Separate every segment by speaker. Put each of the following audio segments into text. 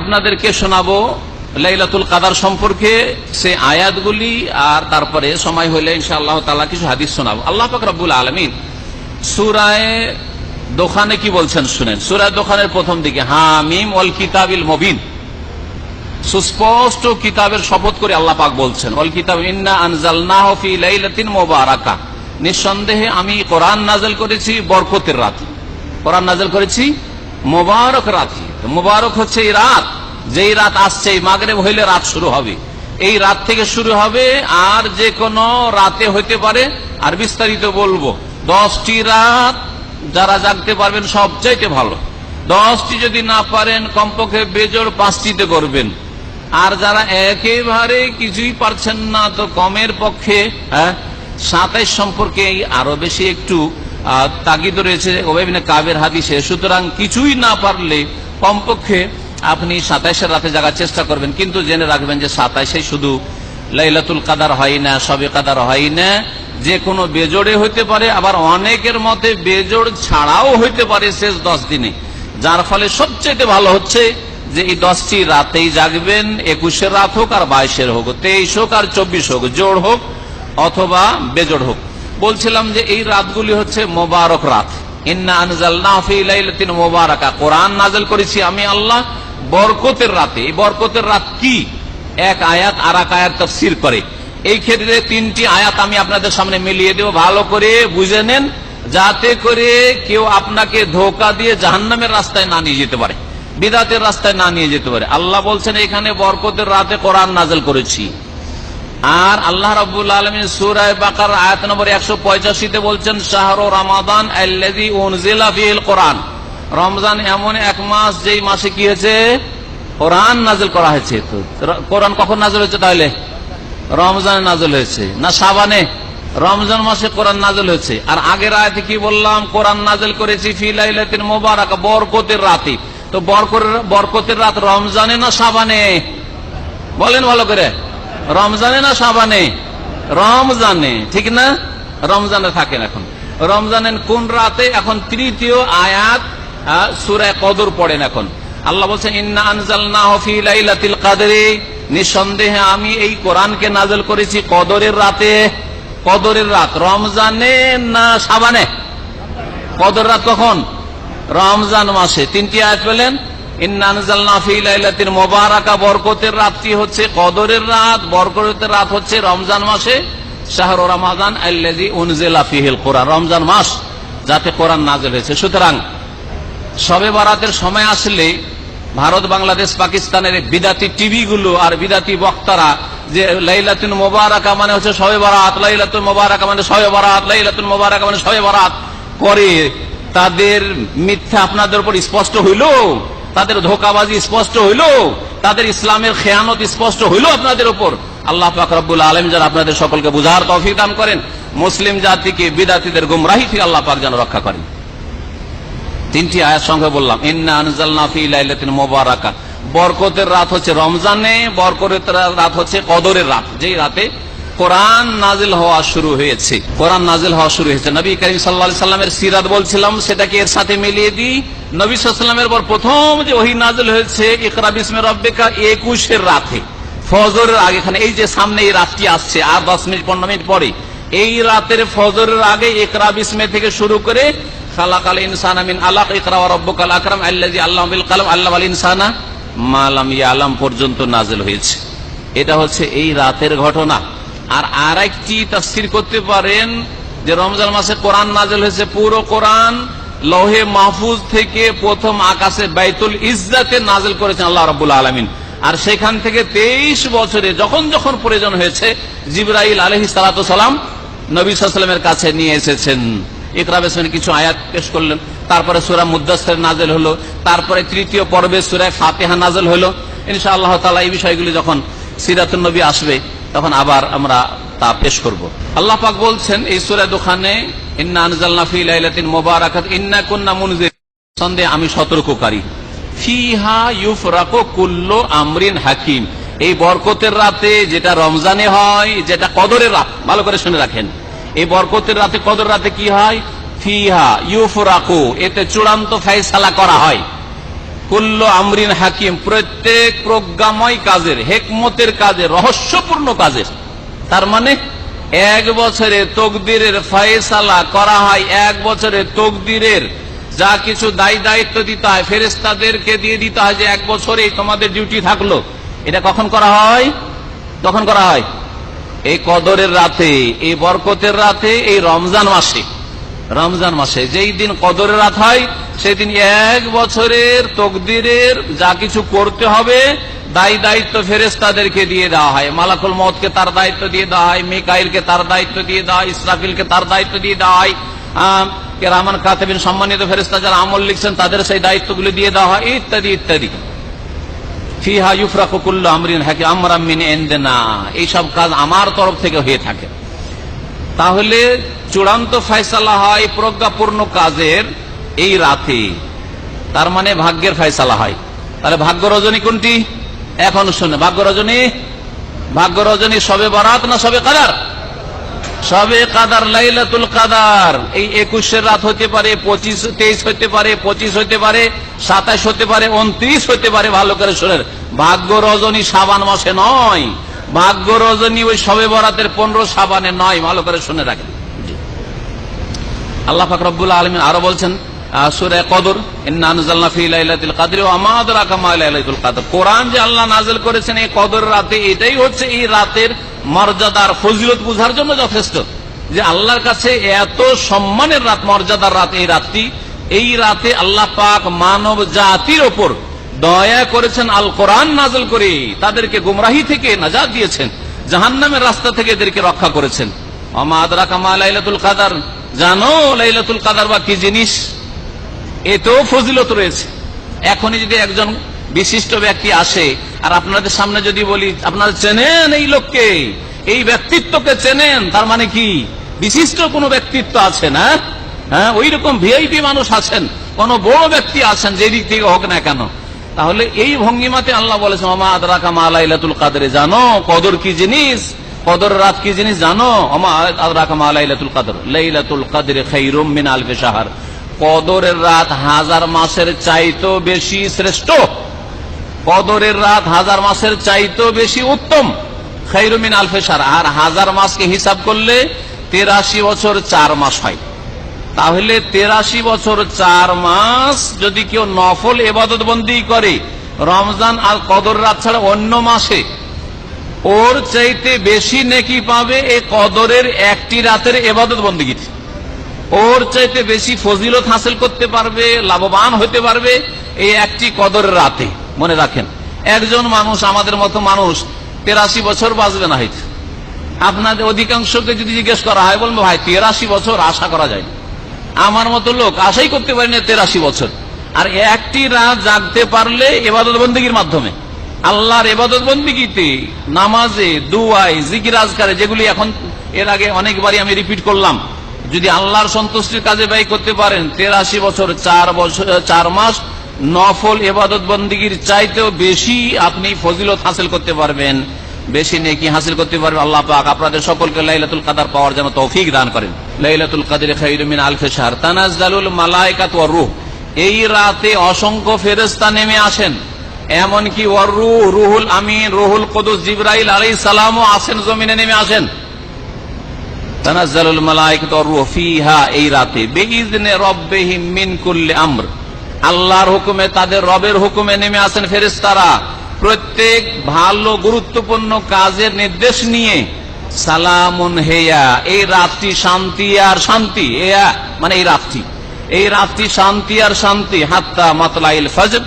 Speaker 1: আপনাদেরকে শোনাবো লাইলাতুল কাদার সম্পর্কে সে আয়াতগুলি আর তারপরে সময় হইলে ইনশাআল্লাহ তালা কিছু হাদিস শোনাবো। আল্লাহ পাক রব্বুল আলমিন সুরায় দোকানে কি বলছেন শুনেন। সুরায় দোকানের প্রথম দিকে, হামিম ওয়াল কিতাবিল মবিন। সুস্পষ্ট কিতাবের শপথ করে আল্লাহ পাক বলছেন, ওয়াল কিতাব ইন্না আনজালনাহু ফি লাইলাতিন মুবারাকা। নিঃসন্দেহে আমি কোরআন নাজেল করেছি বরকতের রাত। কোরআন নাজেল করেছি মোবারক রাতি। মোবারক হচ্ছে এই রাত। যেই রাত আসছে, এই মাগরেব হইলে রাত শুরু হবে। এই রাত থেকে শুরু হবে আর যে কোনো রাতে হইতে পারে। আর বিস্তারিত বলব, দশটি রাত যারা জাগতে পারবেন সবচাইতে ভালো। দশটি যদি না পারেন, কমপক্ষে বেজোর পাঁচটিতে করবেন। আর যারা একেবারে কিছুই পারছেন না, তো কমের পক্ষে হ্যাঁ সাতাইশ সম্পর্কে আরও বেশি একটু তাগিদ রয়েছে ওবেবিনে কাবের হাদিসে, সুতরাং কিছুই না পারলে কমপক্ষে আপনি সাতাইশের রাতে জাগার চেষ্টা করবেন, কিন্তু জেনে রাখবেন যে সাতাইশে শুধু লাইলাতুল কাদার হয় না, সবে কাদার হয় না, যে কোনো বেজোড়ে হইতে পারে, আবার অনেকের মতে বেজোড় ছাড়াও হইতে পারে শেষ দশ দিনে। যার ফলে সবচেয়ে ভালো হচ্ছে যে এই দশটি রাতেই জাগবেন, একুশের রাত হোক আর বাইশের হোক, তেইশ হোক আর চব্বিশ হোক, জোড় হোক অথবা বেজোড় হোক। বলছিলাম যে এই রাতগুলি হচ্ছে মোবারক রাত। মুবারাকা। কোরআন নাযিল করেছি আমি আল্লাহ বরকতের রাতে। বরকতের রাত কি? এক আয়াত আর এক আয়াত তাফসীর করে। এই ক্ষেত্রে তিনটি আয়াত আমি আপনাদের সামনে মিলিয়ে দেব। ভালো করে বুঝে নেন, যাতে করে কেউ আপনাকে ধোকা দিয়ে জাহান্নামের রাস্তায় না নিয়ে যেতে পারে, বিদাতের রাস্তায় না নিয়ে যেতে পারে। আল্লাহ বলছেন, এখানে বরকতের রাতে কোরআন নাজেল করেছি। আর আল্লাহ রাবুল আলমিন সুরায় বাকার আয়াত নম্বর একশো পঁচাশিতে বলছেন, শাহর রামাদান কোরআন। রমজান এমন এক মাস যেই মাসে কি হয়েছে? কোরআন নাজেল করা হয়েছে। তো কোরআন কখন নাজল হয়েছে তাহলে? রমজানে নাজল হয়েছে। না সাবানে রমজান মাসে কোরআন নাজল হয়েছে। আর আগের আয়াতে কি বললাম? কোরআন নাজল করেছি ফিলাইলাতিন মোবারক, বরকতের রাতে। তো বরকতের রাত রমজানে না সাবানে বলেন ভালো করে। রমজানে না সাবানে রমজানে, ঠিক না? রমজানে থাকেন এখন। রমজানের কোন রাতে? এখন তৃতীয় আয়াত সূরায়ে কদর পড়েন এখন। আল্লাহ বলছেন নিঃসন্দেহে আমি এই কোরআনকে নাজেল করেছি কদরের রাতে। কদরের রাত রমজানে না সাবানে কদর রাত কখন? রমজান মাসে। তিনটি আয়াত পেলেন মোবারকা, বরকতের রাতটি হচ্ছে কদরের রাত, বরকতের রাত হচ্ছে রমজান মাসে, শাহর রমাদান আল্লাজি উনজেলা ফিহিল কোরআন, রমজান মাস যাতে কোরআন নাজেল হয়েছে। সুতরাং সবে বারাতের সময় আসলে ভারত, বাংলাদেশ, পাকিস্তানের বিদাতি টিভি গুলো আর বিদাতি বক্তারা যে লাইলাতুন মোবারকা মানে হচ্ছে সবে বারাত, লাইলাতুন মোবারকা মানে সবে বারাত, লাইলাতুন মোবারকা মানে সবে বারাত করে তাদের মিথ্যা আপনাদের উপর স্পষ্ট হইল? তাদের ধোকাবাজি স্পষ্ট হইল, তাদের ইসলামের খেয়ানত স্পষ্ট হইল আপনাদের উপর। আল্লাহ পাক আলম যেন আপনাদের সকলকে বুঝার তৌফিক দান করেন। মুসলিম জাতিকে, বিদাতিদের গুমরাহি থেকে আল্লাহ পাক যেন রক্ষা করেন। তিনটি আয়াত সঙ্গে বললাম, ইন্না মুবারাকা। বরকতের রাত হচ্ছে রমজানে, বরকতের রাত হচ্ছে কদরের রাত। যেই রাতে কোরআন নাজিল হওয়া শুরু হয়েছে। কোরআন নাজিল হওয়া শুরু হয়েছে। নবী করিম সাল্লা সাল্লামের সিরাত বলছিলাম, সেটাকে এর সাথে মিলিয়ে দিই। নবী পর প্রথম যে ওহি নাজল হয়েছে, ইকরা বিসমে রব্বিকা, একুশের রাতে। ফজরের আগে এখানে এই যে সামনে এই রাতটি আসছে, আর দশ মিনিট, পনেরো মিনিট পরে। এই রাতের ফজরের আগে একরা বিসমে থেকে শুরু করে, খালাকাল ইনসান আমিন আল্লাহ ইকরা রব্বুকাল আকরাম আল্লাহ বিল কালাম আল্লাহ আল ইনসানা মা লাম ইয়ালাম পর্যন্ত নাজিল হয়েছে। এটা হচ্ছে এই রাতের ঘটনা। আর আরেকটি তাফসীর করতে পারেন যে রমজান মাসে কোরআন নাজিল হয়েছে, পুরো কোরআন লৌহে মাহফুজ থেকে প্রথম আকাশে বাইতুল ইজ্জাতে নাজেল করেছেন আল্লাহ রাব্বুল আলামিন। আর সেখান থেকে তেইশ বছরে যখন যখন প্রয়োজন হয়েছে, জিব্রাইল আলহি সালাম নবী সাল্লামের কাছে নিয়ে এসেছেন। ইকরাবেসমের কিছু আয়াত পেশ করলেন। তারপরে সুরা মুদাসের নাজেল হলো। তারপরে তৃতীয় পর্বে সুরায় ফাতেহা নাজেল হলো। ইনশা আল্লাহ তালা এই বিষয়গুলি যখন সিরাতুল নবী আসবে, তখন আবার আমরা তা পেশ করব। আল্লাহ পাক বলছেন, এই সুরা দোকানে আমি সতর্ককারী। হাকিম। এই বরকতের রাতে যেটা রমজানে হয়, যেটা কদরের রাত, ভালো করে শুনে রাখেন। এই বরকতের রাতে, কদর রাতে কি হয়? ফিহা ইউফরাকু, এতে চূড়ান্ত ফাইসালা করা হয়। কুল্ল আমরিন হাকিম, প্রত্যেক প্রজ্ঞাময় কাজের, হেকমতের কাজের, রহস্যপূর্ণ কাজের। তার মানে এক বছরে তকদিরের ফয়সালা করা হয়, এক বছরে তকদিরের যা কিছু দায়ী দায়িত্ব দিতে হয় ফেরেস্তাদেরকে দিয়ে দিতে হয় যে এক বছরে তোমাদের ডিউটি থাকল। এটা কখন করা হয়? কখন করা হয় এই কদরের রাতে, এই বরকতের রাতে, এই রমজান মাসে। রমজান মাসে যেই দিন কদরের রাত হয় সেই দিন এক বছরের তকদিরের যা কিছু করতে হবে দায়ী দায়িত্ব ফেরেস্তাদেরকে দিয়ে দেওয়া হয়। মালাকুল মতকে তার দায়িত্ব দিয়ে দেওয়া হয় মিকাইলকে তার দায়িত্ব দিয়ে দেওয়া হয় ইসরাফিলকে তার দায়িত্ব দিয়ে দেওয়া হয় আহ, কেরামান কাতেবিন সম্মানিত ফেরেস্তা যারা আমল লিখছেন তাদের সেই দায়িত্বগুলি দিয়ে দেওয়া হয় ইত্যাদি ইত্যাদি। ফিহা ইউফরাকু কুল্লু আমরিন হাকি আমরাম মিন ইনদিনা। এইসব কাজ আমার তরফ থেকে হয়ে থাকে। তাহলে চূড়ান্ত ফয়সালা হয় প্রজ্ঞাপূর্ণ কাজের এই রাতে। তার মানে ভাগ্যের ফয়সালা হয়। তাহলে ভাগ্য রজনী কোনটি? এখন শুনে, ভাগ্য রজনী? ভাগ্য রজনী সবে বরাত না সবে কাদার? সবে কাদার, লাইলাতুল কাদার। এই একুশের রাত হতে পারে, পঁচিশ, তেইশ হতে পারে, পঁচিশ হতে পারে, সাতাশ হতে পারে, উনত্রিশ হতে পারে, ভালো করে শোনেন ভাগ্য রজনী সাবান মাসে নয়। ভাগ্য রজনী ওই সবে বরাতের পনেরো সাবানে নয়, ভালো করে শুনে রাখেন। আল্লাহ পাক রব্বুল আলমিন আরও বলছেন আহ, সূরা কদর কোরআন যে আল্লাহ নাযিল করেছেন এই কদর রাতে এটাই হচ্ছে এই রাতের মর্যাদার ফজিলত বোঝার জন্য যথেষ্ট। যে আল্লাহর কাছে এত সম্মানের রাত মর্যাদার রাত এই রাতটি এই রাতে আল্লাহ পাক মানব জাতির ওপর দয়া করেছেন আল কোরআন নাজল করে তাদেরকে গুমরাহি থেকে নাজাদ দিয়েছেন জাহান্নামের রাস্তা থেকে এদেরকে রক্ষা করেছেন। আমা আদরাকা মা লাইলাতুল কাদার। জানো লাইলাতুল কাদার বা কি জিনিস? এতেও ফজিলত রয়েছে। এখনই যদি একজন বিশিষ্ট ব্যক্তি আসে, আর আপনাদের সামনে যদি বলি, আপনারা চেনেন এই লোককে, এই ব্যক্তিত্বকে চেনেন, তার মানে কি? বিশিষ্ট কোনো ব্যক্তিত্ব আছে না হ্যাঁ ওই রকম ভিআইপি মানুষ আছেন, কোন বড় ব্যক্তি আছেন, যে দিক থেকে হোক না কেন। তাহলে এই ভঙ্গিমাতে আল্লাহ বলেছেন মামা আদরাকা মা লাইলাতুল কাদরে জানো? কদর কি জিনিস? কদর রাত কি জিনিস, জানো? আমা আদরাকা মা লাইলাতুল কাদর লাইলাতুল কাদরে খাইরুম মিন আলফে শাহর কদরের রাত হাজার মাসের চাইতেও বেশি শ্রেষ্ঠ। কদরের রাত হাজার মাসের চাইতেও বেশি উত্তম। খৈরুমিন আলফেসার আর হাজার মাসকে হিসাব করলে তেরাশি বছর চার মাস হয়। তাহলে তেরাশি বছর চার মাস যদি কেউ নফল এবাদত বন্দি করে, রমজান আর কদর রাত ছাড়া অন্য মাসে, ওর চাইতে বেশি নেকি পাবে এই কদরের একটি রাতের এবাদত বন্দীগীতে ওর চাইতে বেশি ফজিলত হাসিল করতে পারবে, লাভবান হতে পারবে এই একটি কদরের রাতে। মনে রাখেন, একজন মানুষ, আমাদের মতো মানুষ, তেরাশি বছর বাঁচবে না হয়তো আপনাদের অধিকাংশকে যদি জিজ্ঞেস করা হয়, বলব, ভাই, তেরাশি বছর আশা করা যায় আমার মতো লোক আশাই করতে পারি না তেরাশি বছর। আর একটি রাত জাগতে পারলে এবাদত বন্দীগীর মাধ্যমে, আল্লাহর এবাদত বন্দীগীতে নামাজে দুয়াই জিকির, আজকারে, যেগুলি এখন এর আগে অনেকবারই আমি রিপিট করলাম আল্লাহর সন্তুষ্টির কাজে ব্যয় করতে পারেন, তেরাশি বছর, চার বছর, চার মাস নফল এবাদত বন্দীগীর চাইতেও বেশি আপনি ফজিলত হাসিল করতে পারবেন। বেশি নেকি হাসিল করতে পারবেন। আল্লাহ পাক আপনাদের সকলকে লাইলাতুল কাদার পাওয়ার জন্য তৌফিক দান করেন। লাইলাতুল কাদের খাইরুমিন আলফে শাহর। তানাজ্জালুল মালাইকাত ওয়ার রূহ। এই রাতে অসংখ্য ফেরেশতা নেমে আসেন। এমনকি রুহ, রুহুল আমিন, রুহুল কদুস জিবরাইল আলাইহিস সালামও আসেন, জমিনে নেমে আসেন। তানাজ্জালুল মালাইকাতু ওয়ার রূহ ফিহা এই রাতে। বিইজনে রব্বিহিম মিন কুল্লি আমর। আল্লাহর হুকুমে, তাদের রবের হুকুমে নেমে আসেন ফেরেশতারা। প্রত্যেক ভালো, গুরুত্বপূর্ণ কাজের নির্দেশ নিয়ে সালামুন হেয়া। এই রাতটি শান্তি আর শান্তি এয়া মানে এই রাতটি। এই রাতটি শান্তি আর শান্তি, হাত্তা মাতলাইল ফজর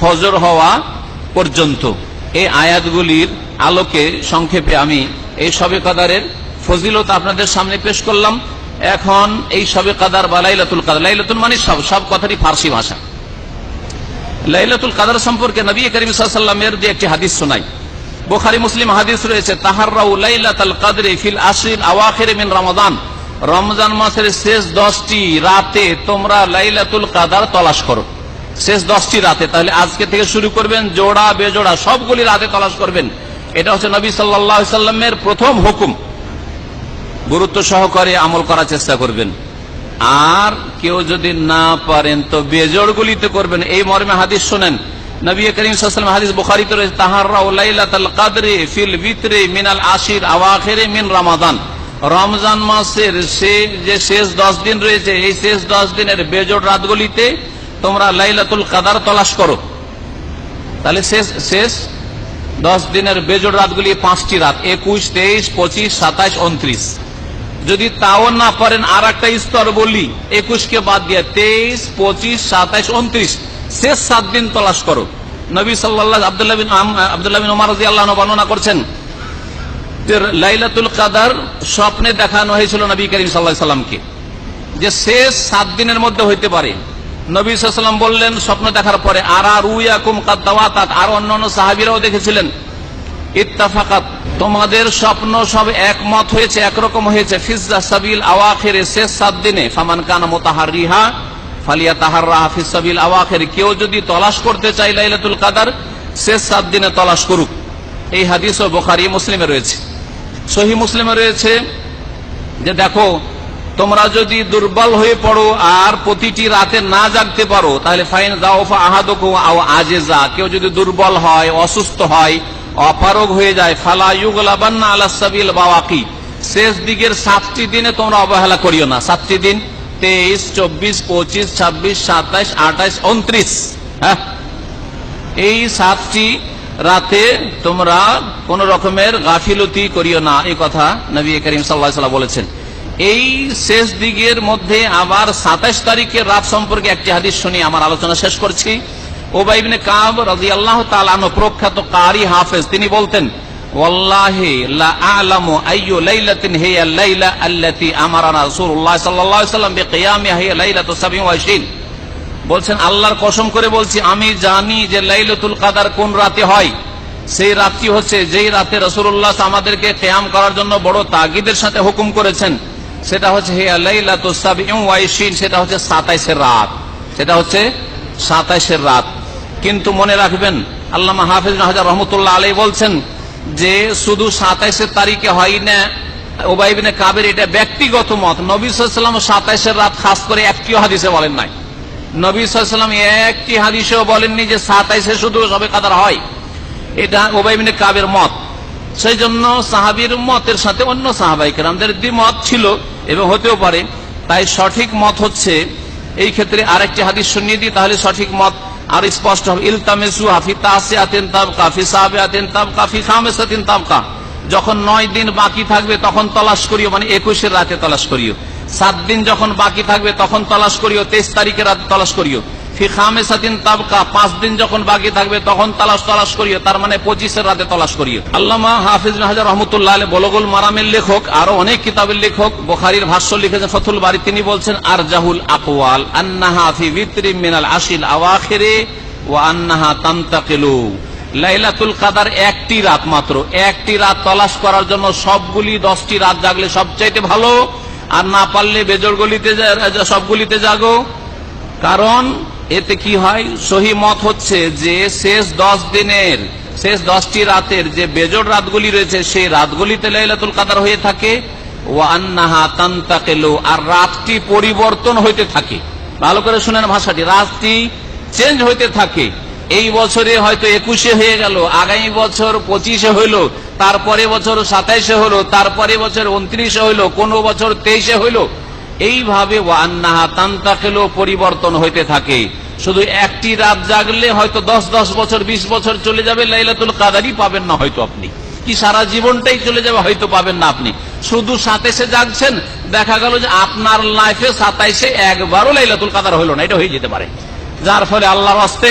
Speaker 1: ফজর হওয়া পর্যন্ত। এই আয়াতগুলির আলোকে সংক্ষেপে আমি এই সবে কাদারের ফজিলত আপনাদের সামনে পেশ করলাম। এখন এই সবে কাদার বা লাইলাতুল কাদার। লাইলাতুল মানে সব সব কথারই ফার্সি ভাষা। লাইলাতুল কাদার সম্পর্কে নবী করিম সাল্লামের যে একটি হাদিস শোনাই। বোখারি, মুসলিম হাদিস রয়েছে, তাহাররাউ লাইলাতুল কাদরে ফিল আশরিল আওয়াখির মিন রমাদান। রমজান মাসের শেষ দশটি রাতে তোমরা লাইলাতুল কাদার তলাশ করো। শেষ দশটি রাতে, তাহলে আজকে থেকে শুরু করবেন, জোড়া, বেজোড়া, সবগুলি রাতে তলাশ করবেন। এটা হচ্ছে নবী সাল্লাহ সাল্লামের প্রথম হুকুম। গুরুত্ব সহকারে আমল করার চেষ্টা করবেন। আর কেউ যদি না পারেন, তো বেজোড় গুলিতে করবেন। এই মর্মে হাদিস শোনেন করিম হাদিস রয়েছে লাইলাতুল মিনাল আশির মিন রমাদান। রমজান মাসের যে শেষ দশ দিন রয়েছে, এই শেষ দশ দিনের বেজোড় রাতগুলিতে তোমরা লাইলাতুল কাদার তলাশ করো। তাহলে শেষ শেষ দশ দিনের বেজোড় রাতগুলি পাঁচটি রাত, একুশ, তেইশ, পঁচিশ, সাতাইশ, উনত্রিশ। যদি তাও না পারেন আর একটা স্তর বলি, একুশকে বাদ দিয়ে তেইশ, পঁচিশ, সাতাইশ, উনত্রিশ। শেষ সাত দিন তলাশ করো। নবী সাল্লাহ আবদুল্লাহ আবদুল্লাহ বিন আল্লাহ বর্ণনা করছেন লাইলাতুল কাদার স্বপ্নে দেখানো হয়েছিল নবী করিম সাল্লাহ সাল্লামকে। যে শেষ সাত দিনের মধ্যে হইতে পারে। নবী সাল্লাম বললেন, স্বপ্ন দেখার পরে, আর আর উয়াকুম কাদ্দাওয়াতাত আর অন্যান্য সাহাবিরাও দেখেছিলেন ইত্তাফাকাত। তোমাদের স্বপ্ন সব একমত হয়েছে, একরকম হয়েছে। ফিজা সাবিল আওয়াখের, শেষ সাত দিনে। ফামান কানা মোতাহার রিহা ফালিয়া তাহার রাহা ফিসাবিল আওয়াখের। কেউ যদি তলাশ করতে চাই লাইলাতুল কাদার, শেষ সাত দিনে তলাশ করুক। এই হাদিস ও বোখারি, মুসলিমে রয়েছে। সহি মুসলিমে রয়েছে যে, দেখো, তোমরা যদি দুর্বল হয়ে পড়ো আর প্রতিটি রাতে না জাগতে পারো, তাহলে ফাইন দাওফা আহাদক আজেজা। কেউ যদি দুর্বল হয়, অসুস্থ হয় অপারগ হয়ে যায়। ফালা ইউগলাবান্না আলা সাবিল বাওয়াকি। শেষ দিকের সাতটি দিনে তোমরা অবহেলা করিও না। সাতটি দিন, তেইশ, চব্বিশ, পঁচিশ, ছাব্বিশ, সাতাইশ, আঠাইশ, উনত্রিশ। হ্যাঁ? এই সাতটি রাতে তোমরা কোন রকমের গাফিলতি করিও না, এই কথা নবী করিম সাল্লাহ বলেছেন। এই শেষ দিকের মধ্যে আবার সাতাইশ তারিখের রাত সম্পর্কে একটি হাদিস শুনি, আমার আলোচনা শেষ করছি। ওবাইবনে কাব রাজি আল্লাহ তালানো প্রখ্যাত কারি হাফেজ, তিনি বলতেন, ওয়াল্লাহি লা আ'লামু আইয়ু লাইলাতিন লাইলা আল্লাতী আমারানা রাসূলুল্লাহ সাল্লাল্লাহু আলাইহি সাল্লাম বিকিয়ামিহা লাইলাতু 27 বলছেন, আল্লাহর কসম করে বলছি, আমি জানি যে লাইলাতুল কাদার কোন রাতে হয়। সেই রাতটি হচ্ছে যেই রাতে রসুল্লাহ আমাদেরকে কেয়াম করার জন্য বড় তাগিদের সাথে হুকুম করেছেন। সেটা হচ্ছে হে সাবিন সেটা হচ্ছে সাতাইশের রাত। সেটা হচ্ছে সাতাইশের রাত। কিন্তু মনে রাখবেন, আল্লামা হাফিজ হাজার রহমতুল্লাহ আলী বলছেন যে শুধু সাতাইশের তারিখে হয় না ওবাইবিনে কাবের এটা ব্যক্তিগত মত। নবী সাতাইশের রাত খাস করে একটিও হাদিসে বলেন নাই। নবী একটি হাদিসেও বলেননি যে সাতাইশে শুধু সবে কাদার হয়। এটা ওবাইবিনে কাবের মত। সেই জন্য সাহাবির মতের সাথে অন্য সাহাবাই কেরামদের দ্বিমত ছিল এবং হতেও পারে। তাই সঠিক মত হচ্ছে, এই ক্ষেত্রে আরেকটি হাদিস শুনিয়ে দিই, তাহলে সঠিক মত আর স্পষ্ট হবে, ইলতামেসু হাফি তাসে আতেন তাবকা, ফি আতেন তাব কাফি খামেসাতিন তাবকা। যখন নয় দিন বাকি থাকবে, তখন তলাশ করিও মানে একুশের রাতে তলাশ করিও। সাত দিন যখন বাকি থাকবে, তখন তলাশ করিও, তেইশ তারিখের রাতে তলাশ করিও। ফি খামে সাতিন তাবকা, পাঁচ দিন যখন বাকি থাকবে, তখন তালাশ তলাশ করিও। তার মানে পঁচিশের রাতে তলাশ করিও। আল্লামা হাফিজ হাজার রহমতুল্লাহ আলী বলগুল মারামের লেখক, আরও অনেক কিতাবের লেখক, বোখারির ভাষ্য লিখেছেন ফতুল বাড়ি তিনি বলছেন আর জাহুল আকওয়াল, আন্নাহা ফি ভিতরি মিনাল আশিল আওয়াখিরে ও আন্নাহা তান্তাকিলু। লাইলাতুল কাদার একটি রাত মাত্র। একটি রাত তলাশ করার জন্য সবগুলি দশটি রাত জাগলে সবচাইতে ভালো, আর না পারলে বেজর গলিতে সবগুলিতে জাগো। কারণ এতে কি হয়? সহি মত হচ্ছে যে শেষ দশ দিনের, শেষ দশটি রাতের যে বেজোড় রাতগুলি রয়েছে, সেই রাতগুলিতে লাইলাতুল কাদার হয়ে থাকে। আর রাতটি পরিবর্তন হইতে থাকে। ভালো করে শুনেন ভাষাটি, রাতটি চেঞ্জ হইতে থাকে। এই বছরে হয়তো একুশে হয়ে গেল, আগামী বছর পঁচিশে হইল, তারপরে বছর সাতাইশে হলো তারপরে বছর উনত্রিশে হইল, কোন বছর তেইশে হইল এইভাবে ওয়ান্নাহা তান্তাকেলো পরিবর্তন হইতে থাকে। শুধু একটি রাত জাগলে হয়তো দশ দশ বছর, বিশ বছর চলে যাবে, লাইলাতুল কাদারই পাবেন না হয়তো আপনি। কি সারা জীবনটাই চলে যাবে হয়তো পাবেন না আপনি। শুধু সাতাইশে জাগছেন, দেখা গেল যে আপনার লাইফে সাতাইশে একবারও লাইলাতুল কাদার হইল না, এটা হয়ে যেতে পারে। যার ফলে আল্লাহর হস্তে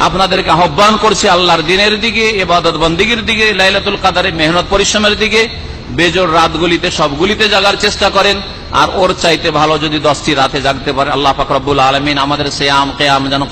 Speaker 1: আপনাদেরকে আহ্বান করছে আল্লাহর দিনের দিকে এবাদত বন্দিগির দিকে, লাইলাতুল কাদারে মেহনত পরিশ্রমের দিকে, বেজোর রাতগুলিতে সবগুলিতে জাগার চেষ্টা করেন। আর ওর চাইতে ভালো যদি দশটি রাতে জাগতে পারে, আল্লাহ ফাকরাবুল আলমিন আমাদের শ্যাম কেয়াম যেন